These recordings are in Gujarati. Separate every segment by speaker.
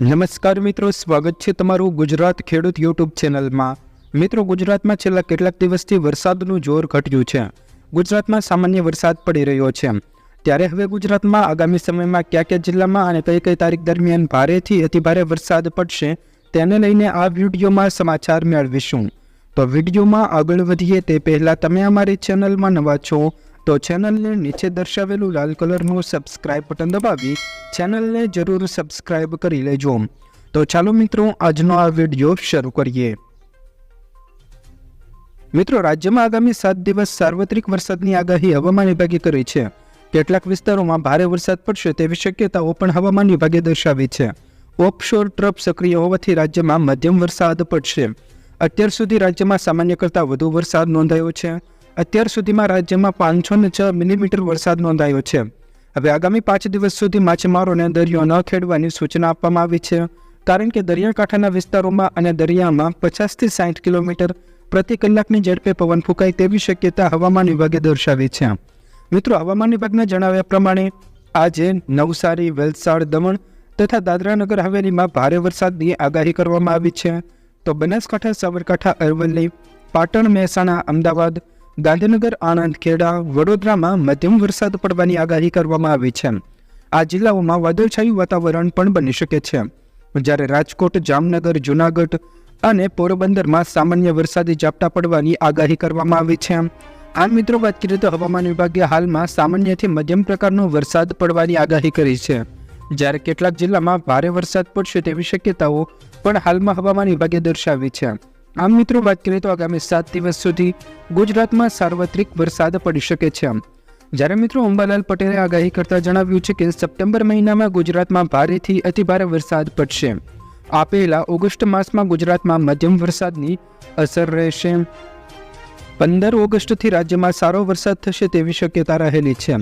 Speaker 1: નમસ્કાર મિત્રો, સ્વાગત છે તમારું ગુજરાત ખેડૂત યુટ્યુબ ચેનલમાં. મિત્રો, ગુજરાતમાં છેલ્લા કેટલાક દિવસથી વરસાદનું જોર ઘટ્યું છે. ગુજરાતમાં સામાન્ય વરસાદ પડી રહ્યો છે. ત્યારે હવે ગુજરાતમાં આગામી સમયમાં કયા કયા જિલ્લામાં અને કઈ કઈ તારીખ દરમિયાન ભારેથી અતિભારે વરસાદ પડશે, તેને લઈને આ વિડીયોમાં સમાચાર મેળવીશું. તો વિડીયોમાં આગળ વધીએ તે પહેલાં તમે અમારી ચેનલમાં નવા છો તો ચેનલને નીચે દર્શાવેલું લાલ કલરનું સબસ્ક્રાઇબ બટન દબાવી ચેનલને જરૂર સબસ્ક્રાઇબ કરી લેજો. તો ચાલો મિત્રો, આજનો આ વીડિયો શરૂ કરીએ. મિત્રો, રાજ્યમાં આગામી સાત દિવસ સાર્વત્રિક વરસાદની આગાહી હવામાન વિભાગે કરી છે. કેટલાક વિસ્તારોમાં ભારે વરસાદ પડશે તેવી શક્યતાઓ પણ હવામાન વિભાગે દર્શાવી છે. ઓફશોર ટ્રપ સક્રિય હોવાથી રાજ્યમાં મધ્યમ વરસાદ પડશે. અત્યાર સુધી રાજ્યમાં સામાન્ય કરતાં વધુ વરસાદ નોંધાયો છે. અત્યાર સુધીમાં રાજ્યમાં પાંચસો ને છ મિલીમીટર વરસાદ નોંધાયો છે. હવે આગામી પાંચ દિવસ સુધી માછીમારોને દરિયો ન ખેડવાની સૂચના આપવામાં આવી છે. કારણ કે દરિયાકાંઠાના વિસ્તારોમાં અને દરિયામાં પચાસથી સાઠ કિલોમીટર પ્રતિ કલાકની ઝડપે પવન ફૂંકાય તેવી શક્યતા હવામાન વિભાગે દર્શાવી છે. મિત્રો, હવામાન વિભાગના જણાવ્યા પ્રમાણે આજે નવસારી, વલસાડ, દમણ તથા દાદરાનગર હવેલીમાં ભારે વરસાદની આગાહી કરવામાં આવી છે. તો બનાસકાંઠા, સાબરકાંઠા, અરવલ્લી, પાટણ, મહેસાણા, અમદાવાદ ગાંધીનગર, આણંદ, ખેડા, વડોદરામાં મધ્યમ વરસાદ પડવાની આગાહી કરવામાં આવી છે. આ જિલ્લાઓમાં વાદળછાયું વાતાવરણ પણ બની શકે છે. જ્યારે રાજકોટ, જામનગર, જૂનાગઢ અને પોરબંદરમાં સામાન્ય વરસાદી ઝાપટા પડવાની આગાહી કરવામાં આવી છે. આમ મિત્રો, વાત કરીએ તો હવામાન વિભાગે હાલમાં સામાન્યથી મધ્યમ પ્રકારનો વરસાદ પડવાની આગાહી કરી છે. જ્યારે કેટલાક જિલ્લામાં ભારે વરસાદ પડશે તેવી શક્યતાઓ પણ હાલમાં હવામાન વિભાગે દર્શાવી છે. આમ મિત્રો, વાત કરીએ તો આગામી સાત દિવસ સુધી ગુજરાતમાં સાર્વત્રિક વરસાદ પડી શકે છે. જ્યારે મિત્રો, અંબાલાલ પટેલે આગાહી કરતા જણાવ્યું છે કે સપ્ટેમ્બર મહિનામાં ગુજરાતમાં ભારેથી અતિભારે વરસાદ પડશે. આ પહેલા ઓગસ્ટ માસમાં ગુજરાતમાં મધ્યમ વરસાદની અસર રહેશે. પંદર ઓગસ્ટથી રાજ્યમાં સારો વરસાદ થશે તેવી શક્યતા રહેલી છે.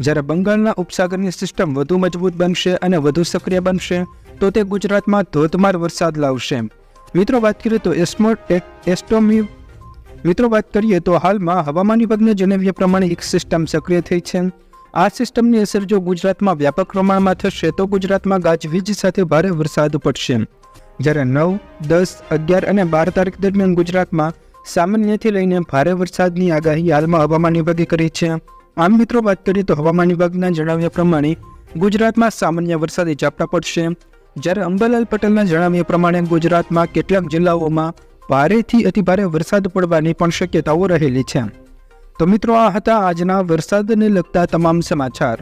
Speaker 1: જ્યારે બંગાળના ઉપસાગરની સિસ્ટમ વધુ મજબૂત બનશે અને વધુ સક્રિય બનશે, તો તે ગુજરાતમાં ધોધમાર વરસાદ લાવશે. મિત્રો, વાત કરીએ તો એસ્મો એસ્ટોમી મિત્રો, વાત કરીએ તો હાલમાં હવામાન વિભાગને જણાવ્યા પ્રમાણે એક સિસ્ટમ સક્રિય થઈ છે. આ સિસ્ટમની અસર જો ગુજરાતમાં વ્યાપક પ્રમાણમાં થશે, તો ગુજરાતમાં ગાજવીજ સાથે ભારે વરસાદ પડશે. જ્યારે નવ, દસ, અગિયાર અને બાર તારીખ દરમિયાન ગુજરાતમાં સામાન્યથી લઈને ભારે વરસાદની આગાહી હાલમાં હવામાન વિભાગે કરી છે. આમ મિત્રો, વાત કરીએ તો હવામાન વિભાગના જણાવ્યા પ્રમાણે ગુજરાતમાં સામાન્ય વરસાદી ઝાપટા પડશે. જ્યારે અંબાલાલ પટેલના જણાવ્યા પ્રમાણે ગુજરાતમાં કેટલાક જિલ્લાઓમાં ભારેથી અતિભારે વરસાદ પડવાની પણ શક્યતાઓ રહેલી છે. તો મિત્રો, આ હતા આજના વરસાદને લગતા તમામ સમાચાર.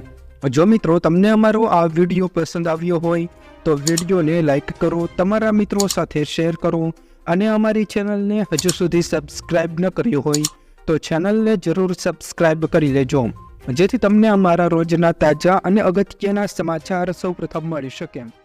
Speaker 1: જો મિત્રો, તમને અમારો આ વીડિયો પસંદ આવ્યો હોય, તો વિડીયોને લાઇક કરો, તમારા મિત્રો સાથે શેર કરો, અને અમારી ચેનલને હજુ સુધી સબસ્ક્રાઇબ ન કરી હોય, તો ચેનલને જરૂર સબસ્ક્રાઇબ કરી લેજો. જેથી તમને અમારા રોજના તાજા અને અગત્યના સમાચાર સૌપ્રથમ મળી શકે.